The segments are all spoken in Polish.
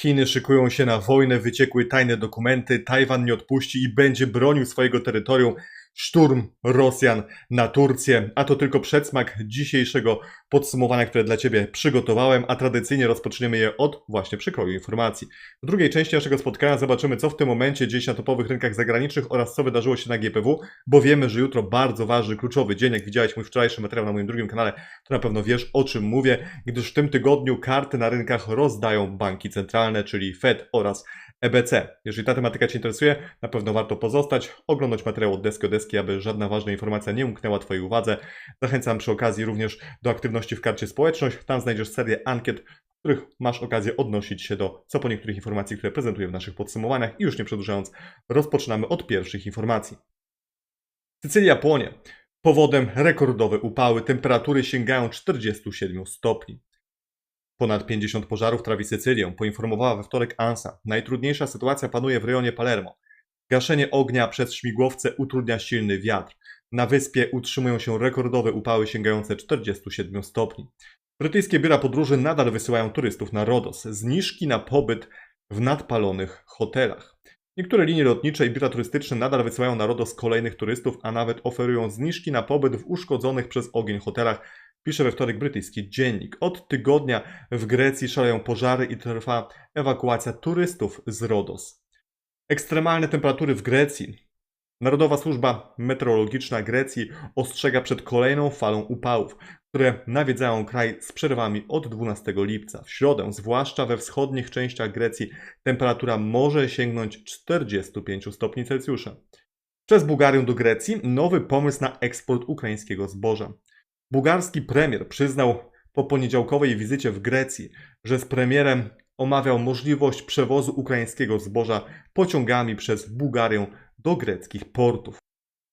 Chiny szykują się na wojnę, wyciekły tajne dokumenty, Tajwan nie odpuści i będzie bronił swojego terytorium. Szturm Rosjan na Turcję, a to tylko przedsmak dzisiejszego podsumowania, które dla Ciebie przygotowałem, a tradycyjnie rozpoczniemy je od właśnie przykroju informacji. W drugiej części naszego spotkania zobaczymy, co w tym momencie dzieje się na topowych rynkach zagranicznych oraz co wydarzyło się na GPW, bo wiemy, że jutro bardzo ważny, kluczowy dzień. Jak widziałeś mój wczorajszy materiał na moim drugim kanale, to na pewno wiesz, o czym mówię, gdyż w tym tygodniu karty na rynkach rozdają banki centralne, czyli Fed oraz EBC. Jeżeli ta tematyka Cię interesuje, na pewno warto pozostać, oglądać materiał od deski o deski, aby żadna ważna informacja nie umknęła Twojej uwadze. Zachęcam przy okazji również do aktywności w karcie społeczność. Tam znajdziesz serię ankiet, w których masz okazję odnosić się do co po niektórych informacji, które prezentuję w naszych podsumowaniach. I już nie przedłużając, rozpoczynamy od pierwszych informacji. Sycylia płonie. Powodem rekordowe upały, temperatury sięgają 47 stopni. Ponad 50 pożarów trawi Sycylię, poinformowała we wtorek ANSA. Najtrudniejsza sytuacja panuje w rejonie Palermo. Gaszenie ognia przez śmigłowce utrudnia silny wiatr. Na wyspie utrzymują się rekordowe upały sięgające 47 stopni. Brytyjskie biura podróży nadal wysyłają turystów na Rodos. Zniżki na pobyt w nadpalonych hotelach. Niektóre linie lotnicze i biura turystyczne nadal wysyłają na Rodos kolejnych turystów, a nawet oferują zniżki na pobyt w uszkodzonych przez ogień hotelach Pisze we wtorek brytyjski dziennik. Od tygodnia w Grecji szaleją pożary i trwa ewakuacja turystów z Rodos. Ekstremalne temperatury w Grecji. Narodowa Służba Meteorologiczna Grecji ostrzega przed kolejną falą upałów, które nawiedzają kraj z przerwami od 12 lipca. W środę, zwłaszcza we wschodnich częściach Grecji, temperatura może sięgnąć 45 stopni Celsjusza. Przez Bułgarię do Grecji nowy pomysł na eksport ukraińskiego zboża. Bułgarski premier przyznał po poniedziałkowej wizycie w Grecji, że z premierem omawiał możliwość przewozu ukraińskiego zboża pociągami przez Bułgarię do greckich portów.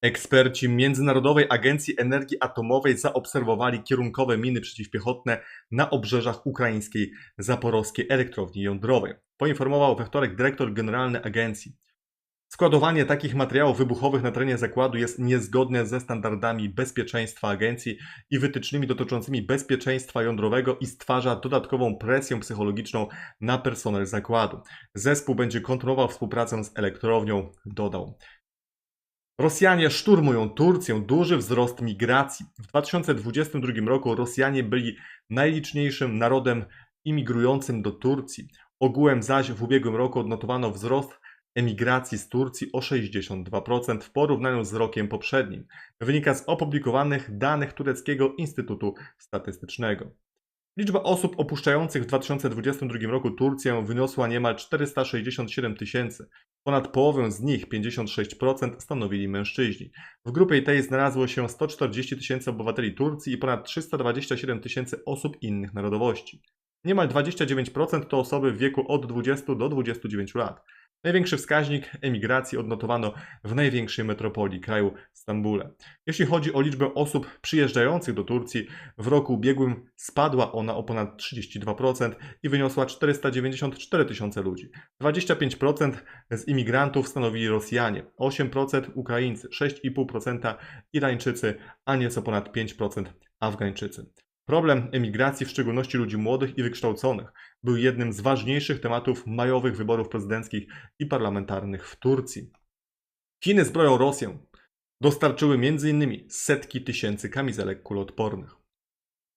Eksperci Międzynarodowej Agencji Energii Atomowej zaobserwowali kierunkowe miny przeciwpiechotne na obrzeżach ukraińskiej zaporowskiej elektrowni jądrowej, poinformował we wtorek dyrektor generalny agencji. Składowanie takich materiałów wybuchowych na terenie zakładu jest niezgodne ze standardami bezpieczeństwa agencji i wytycznymi dotyczącymi bezpieczeństwa jądrowego i stwarza dodatkową presję psychologiczną na personel zakładu. Zespół będzie kontynuował współpracę z elektrownią, dodał. Rosjanie szturmują Turcję, duży wzrost migracji. W 2022 roku Rosjanie byli najliczniejszym narodem imigrującym do Turcji. Ogółem zaś w ubiegłym roku odnotowano wzrost emigracji z Turcji o 62% w porównaniu z rokiem poprzednim. Wynika z opublikowanych danych Tureckiego Instytutu Statystycznego. Liczba osób opuszczających w 2022 roku Turcję wyniosła niemal 467 tysięcy. Ponad połowę z nich, 56%, stanowili mężczyźni. W grupie tej znalazło się 140 tysięcy obywateli Turcji i ponad 327 tysięcy osób innych narodowości. Niemal 29% to osoby w wieku od 20 do 29 lat. Największy wskaźnik emigracji odnotowano w największej metropolii kraju Stambule. Jeśli chodzi o liczbę osób przyjeżdżających do Turcji, w roku ubiegłym spadła ona o ponad 32% i wyniosła 494 tysiące ludzi. 25% z imigrantów stanowili Rosjanie, 8% Ukraińcy, 6,5% Irańczycy, a nieco ponad 5% Afgańczycy. Problem emigracji, w szczególności ludzi młodych i wykształconych, był jednym z ważniejszych tematów majowych wyborów prezydenckich i parlamentarnych w Turcji. Chiny zbroją Rosję. Dostarczyły m.in. setki tysięcy kamizelek kuloodpornych.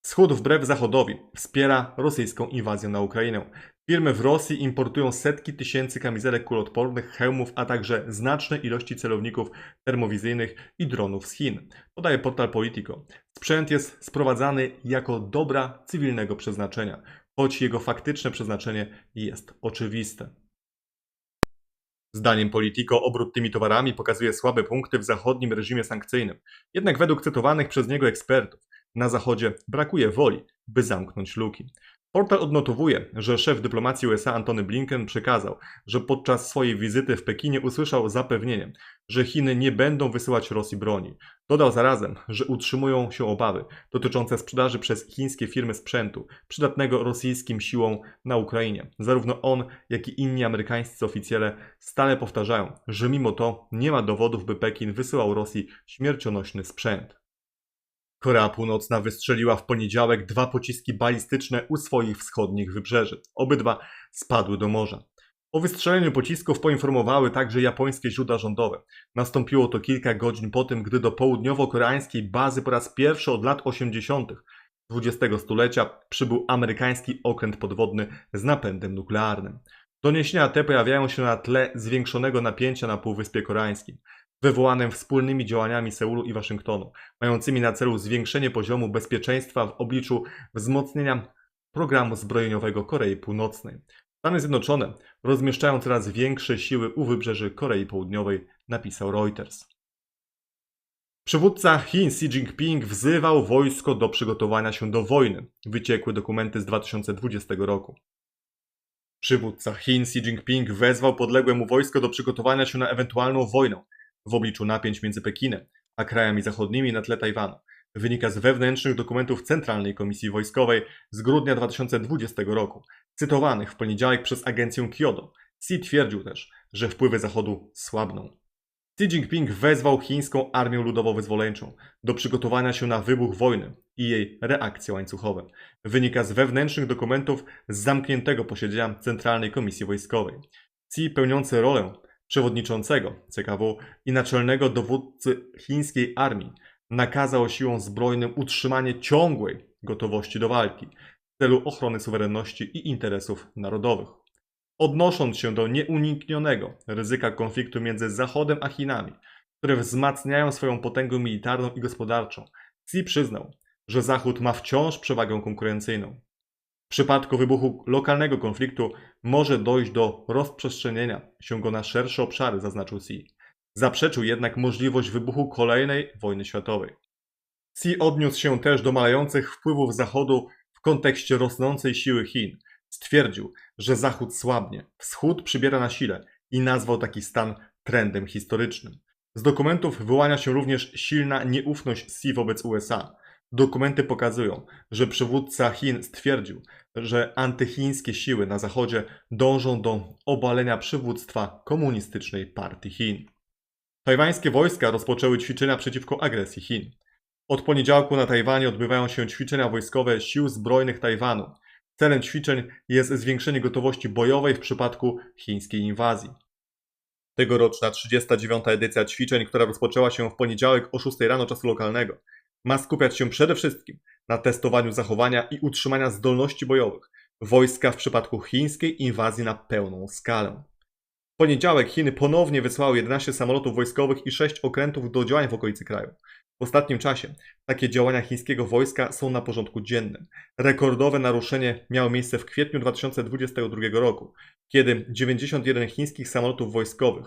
Wschód wbrew Zachodowi wspiera rosyjską inwazję na Ukrainę. Firmy w Rosji importują setki tysięcy kamizelek kuloodpornych, hełmów, a także znaczne ilości celowników termowizyjnych i dronów z Chin, podaje portal Politico. Sprzęt jest sprowadzany jako dobra cywilnego przeznaczenia, choć jego faktyczne przeznaczenie jest oczywiste. Zdaniem Politico obrót tymi towarami pokazuje słabe punkty w zachodnim reżimie sankcyjnym. Jednak według cytowanych przez niego ekspertów na Zachodzie brakuje woli, by zamknąć luki. Portal odnotowuje, że szef dyplomacji USA Antony Blinken przekazał, że podczas swojej wizyty w Pekinie usłyszał zapewnienie, że Chiny nie będą wysyłać Rosji broni. Dodał zarazem, że utrzymują się obawy dotyczące sprzedaży przez chińskie firmy sprzętu przydatnego rosyjskim siłom na Ukrainie. Zarówno on, jak i inni amerykańscy oficjele stale powtarzają, że mimo to nie ma dowodów, by Pekin wysyłał Rosji śmiercionośny sprzęt. Korea Północna wystrzeliła w poniedziałek dwa pociski balistyczne u swoich wschodnich wybrzeży. Obydwa spadły do morza. O wystrzeleniu pocisków poinformowały także japońskie źródła rządowe. Nastąpiło to kilka godzin po tym, gdy do południowo-koreańskiej bazy po raz pierwszy od lat 80. XX stulecia przybył amerykański okręt podwodny z napędem nuklearnym. Doniesienia te pojawiają się na tle zwiększonego napięcia na Półwyspie Koreańskim, wywołanym wspólnymi działaniami Seulu i Waszyngtonu, mającymi na celu zwiększenie poziomu bezpieczeństwa w obliczu wzmocnienia programu zbrojeniowego Korei Północnej. Stany Zjednoczone rozmieszczają coraz większe siły u wybrzeży Korei Południowej, napisał Reuters. Przywódca Chin Xi Jinping wzywał wojsko do przygotowania się do wojny. Wyciekły dokumenty z 2020 roku. Przywódca Chin Xi Jinping wezwał podległe mu wojsko do przygotowania się na ewentualną wojnę w obliczu napięć między Pekinem a krajami zachodnimi na tle Tajwanu. Wynika z wewnętrznych dokumentów Centralnej Komisji Wojskowej z grudnia 2020 roku, cytowanych w poniedziałek przez agencję Kyodo. Xi twierdził też, że wpływy Zachodu słabną. Xi Jinping wezwał chińską armię ludowo-wyzwoleńczą do przygotowania się na wybuch wojny i jej reakcje łańcuchowe. Wynika z wewnętrznych dokumentów z zamkniętego posiedzenia Centralnej Komisji Wojskowej. Xi pełniący rolę przewodniczącego CKW i naczelnego dowódcy chińskiej armii nakazał siłom zbrojnym utrzymanie ciągłej gotowości do walki w celu ochrony suwerenności i interesów narodowych. Odnosząc się do nieuniknionego ryzyka konfliktu między Zachodem a Chinami, które wzmacniają swoją potęgę militarną i gospodarczą, Xi przyznał, że Zachód ma wciąż przewagę konkurencyjną. W przypadku wybuchu lokalnego konfliktu może dojść do rozprzestrzenienia się go na szersze obszary, zaznaczył Xi. Zaprzeczył jednak możliwość wybuchu kolejnej wojny światowej. Xi odniósł się też do malejących wpływów Zachodu w kontekście rosnącej siły Chin. Stwierdził, że Zachód słabnie, Wschód przybiera na sile i nazwał taki stan trendem historycznym. Z dokumentów wyłania się również silna nieufność Xi wobec USA. Dokumenty pokazują, że przywódca Chin stwierdził, że antychińskie siły na Zachodzie dążą do obalenia przywództwa komunistycznej partii Chin. Tajwańskie wojska rozpoczęły ćwiczenia przeciwko agresji Chin. Od poniedziałku na Tajwanie odbywają się ćwiczenia wojskowe Sił Zbrojnych Tajwanu. Celem ćwiczeń jest zwiększenie gotowości bojowej w przypadku chińskiej inwazji. Tegoroczna 39. edycja ćwiczeń, która rozpoczęła się w poniedziałek o 6 rano czasu lokalnego, ma skupiać się przede wszystkim na testowaniu zachowania i utrzymania zdolności bojowych wojska w przypadku chińskiej inwazji na pełną skalę. W poniedziałek Chiny ponownie wysłały 11 samolotów wojskowych i 6 okrętów do działań w okolicy kraju. W ostatnim czasie takie działania chińskiego wojska są na porządku dziennym. Rekordowe naruszenie miało miejsce w kwietniu 2022 roku, kiedy 91 chińskich samolotów wojskowych,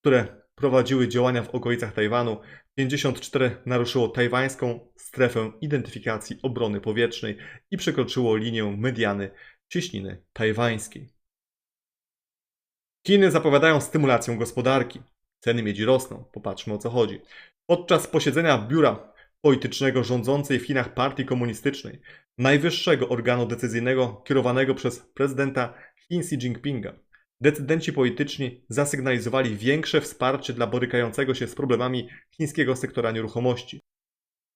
które prowadziły działania w okolicach Tajwanu, 54 naruszyło tajwańską strefę identyfikacji obrony powietrznej i przekroczyło linię mediany cieśniny tajwańskiej. Chiny zapowiadają stymulację gospodarki. Ceny miedzi rosną. Popatrzmy o co chodzi. Podczas posiedzenia biura politycznego rządzącej w Chinach partii komunistycznej, najwyższego organu decyzyjnego kierowanego przez prezydenta Xi Jinpinga, decydenci polityczni zasygnalizowali większe wsparcie dla borykającego się z problemami chińskiego sektora nieruchomości.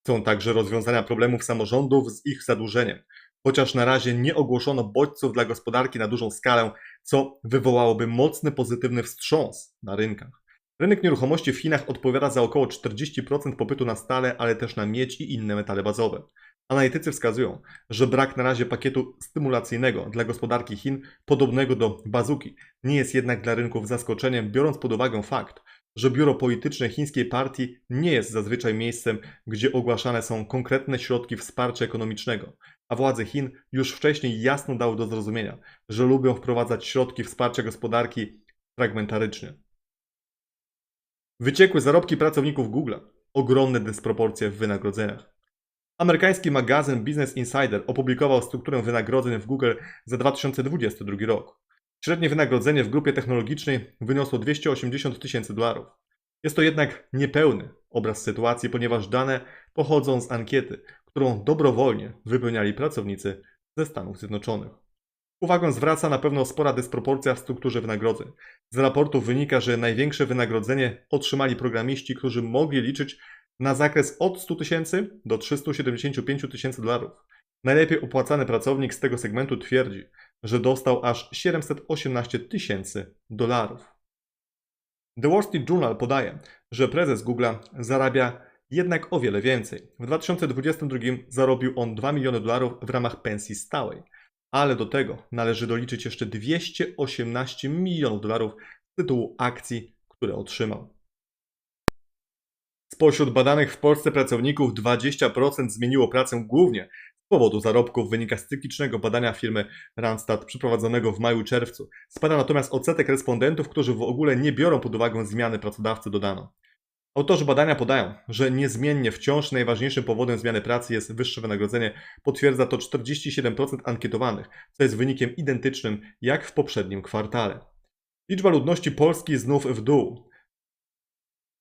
Chcą także rozwiązania problemów samorządów z ich zadłużeniem, chociaż na razie nie ogłoszono bodźców dla gospodarki na dużą skalę, co wywołałoby mocny pozytywny wstrząs na rynkach. Rynek nieruchomości w Chinach odpowiada za około 40% popytu na stale, ale też na miedź i inne metale bazowe. Analitycy wskazują, że brak na razie pakietu stymulacyjnego dla gospodarki Chin, podobnego do bazuki, nie jest jednak dla rynków zaskoczeniem, biorąc pod uwagę fakt, że biuro polityczne chińskiej partii nie jest zazwyczaj miejscem, gdzie ogłaszane są konkretne środki wsparcia ekonomicznego, a władze Chin już wcześniej jasno dały do zrozumienia, że lubią wprowadzać środki wsparcia gospodarki fragmentarycznie. Wyciekły zarobki pracowników Google, ogromne dysproporcje w wynagrodzeniach. Amerykański magazyn Business Insider opublikował strukturę wynagrodzeń w Google za 2022 rok. Średnie wynagrodzenie w grupie technologicznej wyniosło 280 tysięcy dolarów. Jest to jednak niepełny obraz sytuacji, ponieważ dane pochodzą z ankiety, którą dobrowolnie wypełniali pracownicy ze Stanów Zjednoczonych. Uwagę zwraca na pewno spora dysproporcja w strukturze wynagrodzeń. Z raportu wynika, że największe wynagrodzenie otrzymali programiści, którzy mogli liczyć na zakres od 100 tysięcy do 375 tysięcy dolarów. Najlepiej opłacany pracownik z tego segmentu twierdzi, że dostał aż 718 tysięcy dolarów. The Wall Street Journal podaje, że prezes Google'a zarabia jednak o wiele więcej. W 2022 zarobił on 2 miliony dolarów w ramach pensji stałej, ale do tego należy doliczyć jeszcze 218 milionów dolarów z tytułu akcji, które otrzymał. Spośród badanych w Polsce pracowników 20% zmieniło pracę głównie z powodu zarobków wynika z cyklicznego badania firmy Randstad przeprowadzonego w maju-czerwcu. Spada natomiast odsetek respondentów, którzy w ogóle nie biorą pod uwagę zmiany pracodawcy dodano. Autorzy badania podają, że niezmiennie wciąż najważniejszym powodem zmiany pracy jest wyższe wynagrodzenie. Potwierdza to 47% ankietowanych, co jest wynikiem identycznym jak w poprzednim kwartale. Liczba ludności Polski znów w dół.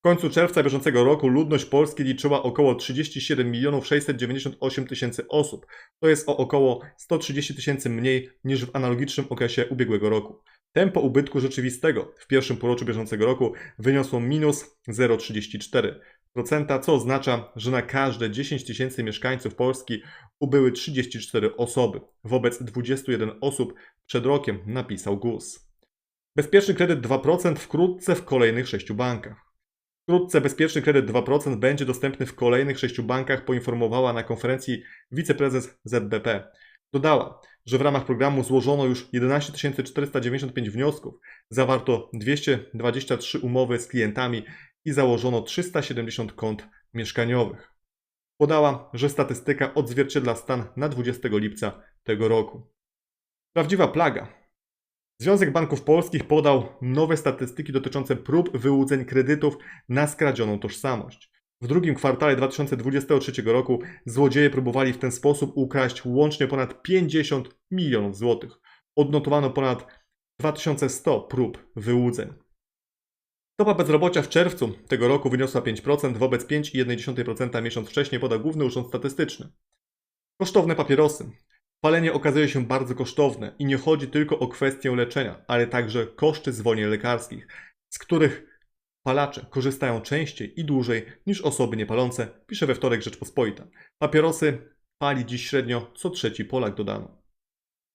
W końcu czerwca bieżącego roku ludność Polski liczyła około 37 milionów 698 tysięcy osób. To jest o około 130 tysięcy mniej niż w analogicznym okresie ubiegłego roku. Tempo ubytku rzeczywistego w pierwszym półroczu bieżącego roku wyniosło minus 0,34%, co oznacza, że na każde 10 tysięcy mieszkańców Polski ubyły 34 osoby, wobec 21 osób przed rokiem, napisał GUS. Bezpieczny kredyt 2% wkrótce w kolejnych 6 bankach. Wkrótce bezpieczny kredyt 2% będzie dostępny w kolejnych 6 bankach, poinformowała na konferencji wiceprezes ZBP. Dodała, że w ramach programu złożono już 11 495 wniosków, zawarto 223 umowy z klientami i założono 370 kont mieszkaniowych. Podała, że statystyka odzwierciedla stan na 20 lipca tego roku. Prawdziwa plaga. Związek Banków Polskich podał nowe statystyki dotyczące prób wyłudzeń kredytów na skradzioną tożsamość. W drugim kwartale 2023 roku złodzieje próbowali w ten sposób ukraść łącznie ponad 50 milionów złotych. Odnotowano ponad 2100 prób wyłudzeń. Stopa bezrobocia w czerwcu tego roku wyniosła 5% wobec 5,1% miesiąc wcześniej, podał Główny Urząd Statystyczny. Kosztowne papierosy. Palenie okazuje się bardzo kosztowne i nie chodzi tylko o kwestię leczenia, ale także koszty zwolnień lekarskich, z których Palacze korzystają częściej i dłużej niż osoby niepalące, pisze we wtorek Rzeczpospolita. Papierosy pali dziś średnio co trzeci Polak, dodano.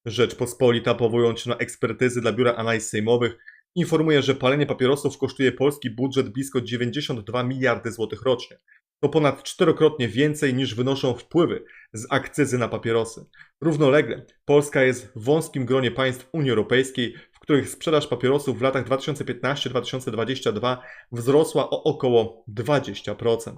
Rzeczpospolita, powołując się na ekspertyzy dla Biura Analiz Sejmowych, informuje, że palenie papierosów kosztuje polski budżet blisko 92 miliardy złotych rocznie. To ponad czterokrotnie więcej niż wynoszą wpływy z akcyzy na papierosy. Równolegle Polska jest w wąskim gronie państw Unii Europejskiej, których sprzedaż papierosów w latach 2015-2022 wzrosła o około 20%.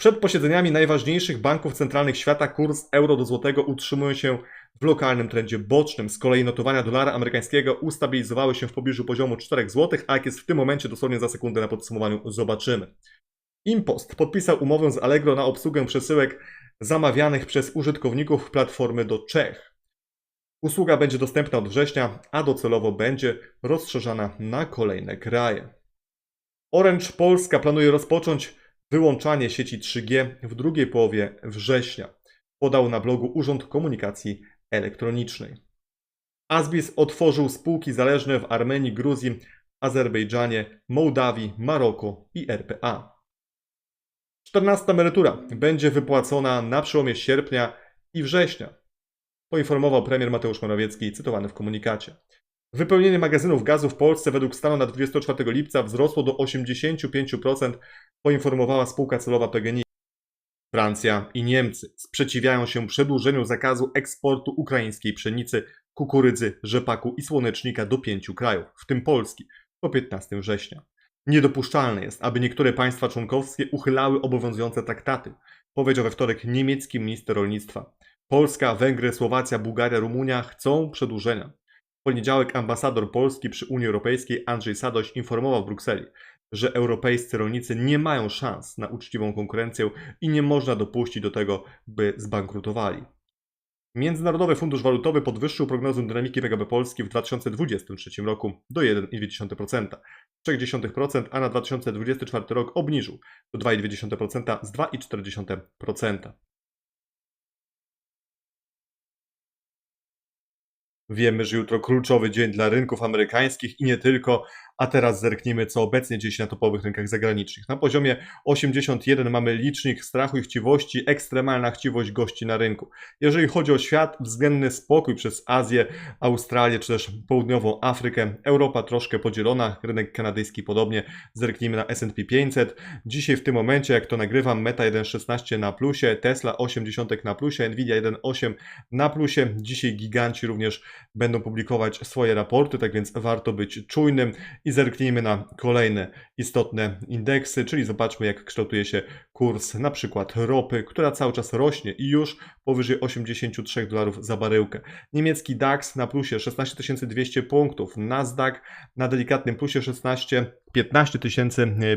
Przed posiedzeniami najważniejszych banków centralnych świata kurs euro do złotego utrzymuje się w lokalnym trendzie bocznym. Z kolei notowania dolara amerykańskiego ustabilizowały się w pobliżu poziomu 4 zł, a jak jest w tym momencie dosłownie za sekundę na podsumowaniu zobaczymy. Impost podpisał umowę z Allegro na obsługę przesyłek zamawianych przez użytkowników platformy do Czech. Usługa będzie dostępna od września, a docelowo będzie rozszerzana na kolejne kraje. Orange Polska planuje rozpocząć wyłączanie sieci 3G w drugiej połowie września, podał na blogu Urząd Komunikacji Elektronicznej. Asbis otworzył spółki zależne w Armenii, Gruzji, Azerbejdżanie, Mołdawii, Maroku i RPA. 14 emerytura będzie wypłacona na przełomie sierpnia i września poinformował premier Mateusz Morawiecki, cytowany w komunikacie. Wypełnienie magazynów gazu w Polsce według stanu na 24 lipca wzrosło do 85%, poinformowała spółka celowa PGNiG. Francja i Niemcy sprzeciwiają się przedłużeniu zakazu eksportu ukraińskiej pszenicy, kukurydzy, rzepaku i słonecznika do pięciu krajów, w tym Polski, po 15 września. Niedopuszczalne jest, aby niektóre państwa członkowskie uchylały obowiązujące traktaty, powiedział we wtorek niemiecki minister rolnictwa. Polska, Węgry, Słowacja, Bułgaria, Rumunia chcą przedłużenia. W poniedziałek ambasador Polski przy Unii Europejskiej Andrzej Sadoś informował w Brukseli, że europejscy rolnicy nie mają szans na uczciwą konkurencję i nie można dopuścić do tego, by zbankrutowali. Międzynarodowy Fundusz Walutowy podwyższył prognozę dynamiki PKB Polski w 2023 roku do 1,2%, 0,3%, a na 2024 rok obniżył do 2,2% z 2,4%. Wiemy, że jutro kluczowy dzień dla rynków amerykańskich i nie tylko, A teraz zerknijmy, co obecnie dzieje się na topowych rynkach zagranicznych. Na poziomie 81 mamy licznik strachu i chciwości, ekstremalna chciwość gości na rynku. Jeżeli chodzi o świat, względny spokój przez Azję, Australię czy też południową Afrykę, Europa troszkę podzielona, rynek kanadyjski podobnie. Zerknijmy na S&P 500. Dzisiaj w tym momencie, jak to nagrywam, Meta 1,16 na plusie, Tesla 80 na plusie, Nvidia 1,8 na plusie. Dzisiaj giganci również będą publikować swoje raporty, tak więc warto być czujnym i zerknijmy na kolejne istotne indeksy, czyli zobaczmy jak kształtuje się kurs na przykład ropy, która cały czas rośnie i już powyżej 83 dolarów za baryłkę. Niemiecki DAX na plusie 16 200 punktów, Nasdaq na delikatnym plusie 16 15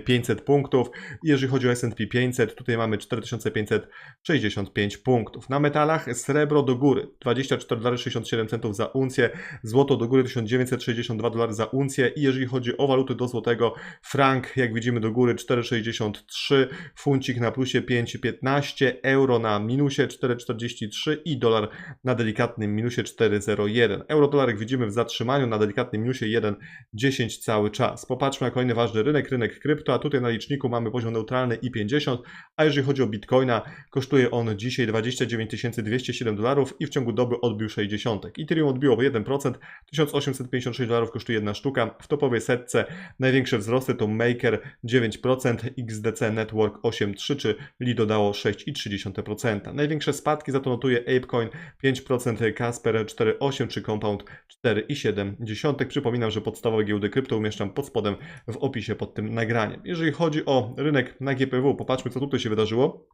500 punktów. Jeżeli chodzi o S&P 500, tutaj mamy 4565 punktów. Na metalach srebro do góry 24 dolary 67 centów za uncję, złoto do góry 1962 dolary za uncję i jeżeli chodzi o waluty do złotego, frank jak widzimy do góry 4,63, funcik na plusie 5,15, euro na minusie 4,43 i dolar na delikatnym minusie 4,01. Euro dolar jak widzimy w zatrzymaniu na delikatnym minusie 1,10 cały czas. Popatrzmy na kolejny ważny rynek, rynek krypto, a tutaj na liczniku mamy poziom neutralny i 50, a jeżeli chodzi o Bitcoina, kosztuje on dzisiaj 29 207 dolarów i w ciągu doby odbił 60. Ethereum odbiło o 1%, 1856 dolarów kosztuje jedna sztuka. W topowej setce największe wzrosty to Maker 9%, XDC Network 8,3 czy Lido dało 6,3%. Największe spadki za to notuje ApeCoin 5%, Casper 4,8 czy Compound 4,7. Przypominam, że podstawowe giełdy krypto umieszczam pod spodem w opisie pod tym nagraniem. Jeżeli chodzi o rynek na GPW, popatrzmy co tutaj się wydarzyło.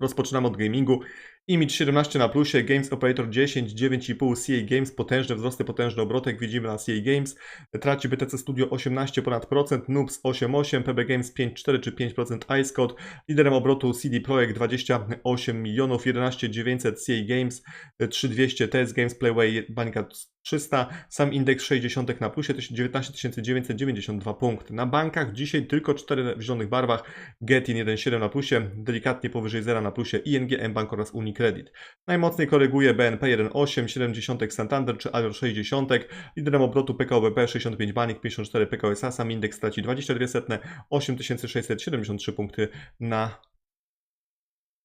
Rozpoczynamy od gamingu. Image 17 na plusie, Games Operator 10, 9,5 CA Games, potężne wzrosty, potężny obrotek, widzimy na CA Games. Traci BTC Studio 18 ponad procent, Noobs 8,8, PB Games 5,4 czy 5% Icecode. Liderem obrotu CD Projekt 28 milionów, 11 900 CA Games, 3200 TS Games Playway, Bańka 300, sam indeks 60 na plusie, to 19 992 punkty. Na bankach dzisiaj tylko 4 w zielonych barwach, Getin 1,7 na plusie, delikatnie powyżej 0 na plusie, ING, mBank oraz Unicredit. Najmocniej koryguje BNP 1,8, 70 Santander czy Alior 60, liderem obrotu PKO BP 65 Banik, 54 PKO SA, sam indeks straci 22 setne, 8673 punkty na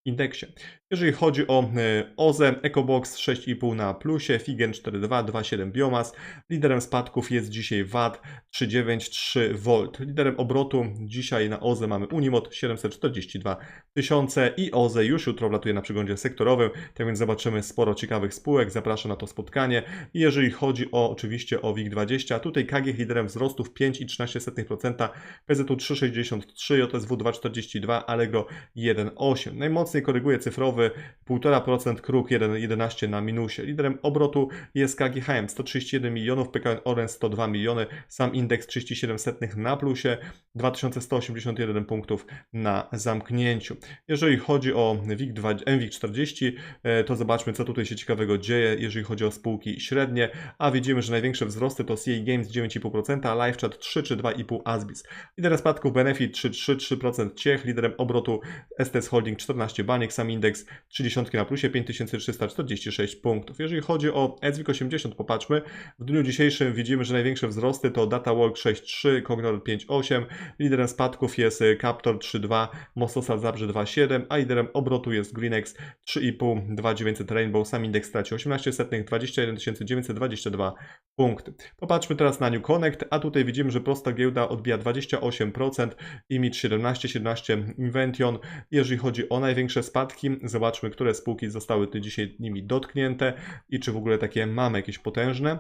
indeksie. Jeżeli chodzi o OZE, EcoBox 6,5 na plusie, Figen 4,2, 2,7 biomas. Liderem spadków jest dzisiaj VAT 393V. Liderem obrotu dzisiaj na OZE mamy Unimod 742 tysiące i OZE już jutro wlatuje na przeglądzie sektorowym, tak więc zobaczymy sporo ciekawych spółek. Zapraszam na to spotkanie. I jeżeli chodzi o oczywiście o WIG20, tutaj KG liderem wzrostów 5,13%, PZU 3,63, JSW 2,42, Allegro 1,8. Najmocniej koryguje cyfrowy 1,5% kruk 1,11 na minusie. Liderem obrotu jest KGHM 131 milionów, PKN Orange 102 miliony, sam indeks 37 setnych na plusie, 2181 punktów na zamknięciu. Jeżeli chodzi o WIG2, MWIG40, e, to zobaczmy co tutaj się ciekawego dzieje, jeżeli chodzi o spółki średnie, a widzimy, że największe wzrosty to CA Games 9,5%, LiveChat 3 czy 2,5 Asbis. Liderem spadków Benefit 3,3, 3% Ciech, liderem obrotu STS Holding 14 Baniek, sam indeks 30 na plusie 5346 punktów. Jeżeli chodzi o SWIG 80, popatrzmy, w dniu dzisiejszym widzimy, że największe wzrosty to DataWalk 6,3, Cognor 5,8, liderem spadków jest Captor 3,2, Mostosa Zabrze 2,7, a liderem obrotu jest Greenex 3,5, 2,900 Rainbow, sam indeks straci 18 setnych, 21 922 punkty. Popatrzmy teraz na New Connect, a tutaj widzimy, że prosta giełda odbija 28%, Image 17, 17 Invention. Jeżeli chodzi o największe spadki, zobaczmy, które spółki zostały tu dzisiaj nimi dotknięte i czy w ogóle takie mamy jakieś potężne.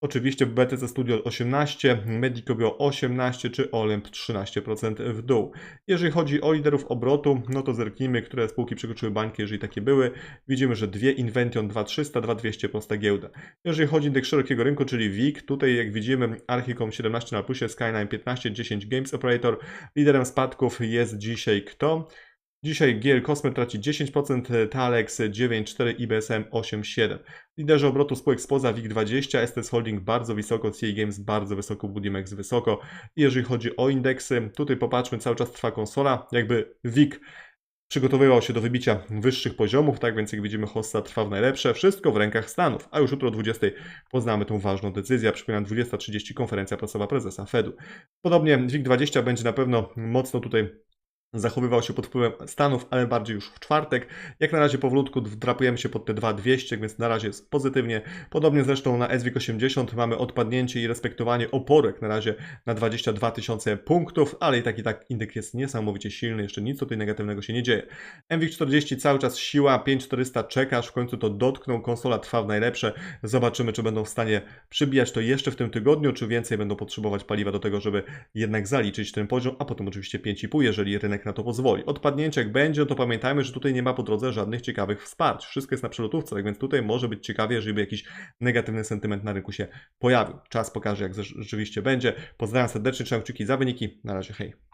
Oczywiście BTC Studio 18, Medicobio 18 czy Olymp 13% w dół. Jeżeli chodzi o liderów obrotu, no to zerknijmy, które spółki przekroczyły bańki, jeżeli takie były. Widzimy, że dwie Invention 2300, 2200 prosta giełda. Jeżeli chodzi o indeks szerokiego rynku, czyli WIG, tutaj jak widzimy Archicom 17 na plusie, Skyline 15, 10 Games Operator. Liderem spadków jest dzisiaj kto? Dzisiaj GL Cosmet traci 10%, Talex 9,4, IBSM 8,7. Liderzy obrotu spółek spoza WIG20, STS Holding bardzo wysoko, CA Games bardzo wysoko, Budimex wysoko. I jeżeli chodzi o indeksy, tutaj popatrzmy, cały czas trwa konsola, jakby WIG przygotowywał się do wybicia wyższych poziomów, tak więc jak widzimy Hossa trwa w najlepsze, wszystko w rękach Stanów, a już jutro o 20 poznamy tą ważną decyzję, przypominam 20.30 konferencja prasowa prezesa Fedu. Podobnie WIG20 będzie na pewno mocno tutaj zachowywał się pod wpływem Stanów, ale bardziej już w czwartek. Jak na razie powolutku wdrapujemy się pod te 2200, więc na razie jest pozytywnie. Podobnie zresztą na SWIG 80 mamy odpadnięcie i respektowanie oporek na razie na 22 tysiące punktów, ale i tak i tak indeks jest niesamowicie silny, jeszcze nic tutaj negatywnego się nie dzieje. MWIG 40 cały czas siła, 5400 czeka, aż w końcu to dotkną, konsola trwa w najlepsze. Zobaczymy, czy będą w stanie przybijać to jeszcze w tym tygodniu, czy więcej będą potrzebować paliwa do tego, żeby jednak zaliczyć ten poziom, a potem oczywiście 5,5, jeżeli rynek na to pozwoli. Odpadnięcie jak będzie, to pamiętajmy, że tutaj nie ma po drodze żadnych ciekawych wsparć. Wszystko jest na przelotówce, tak więc tutaj może być ciekawie, jeżeli by jakiś negatywny sentyment na rynku się pojawił. Czas pokaże, jak rzeczywiście będzie. Pozdrawiam serdecznie, trzymam kciuki za wyniki. Na razie, hej.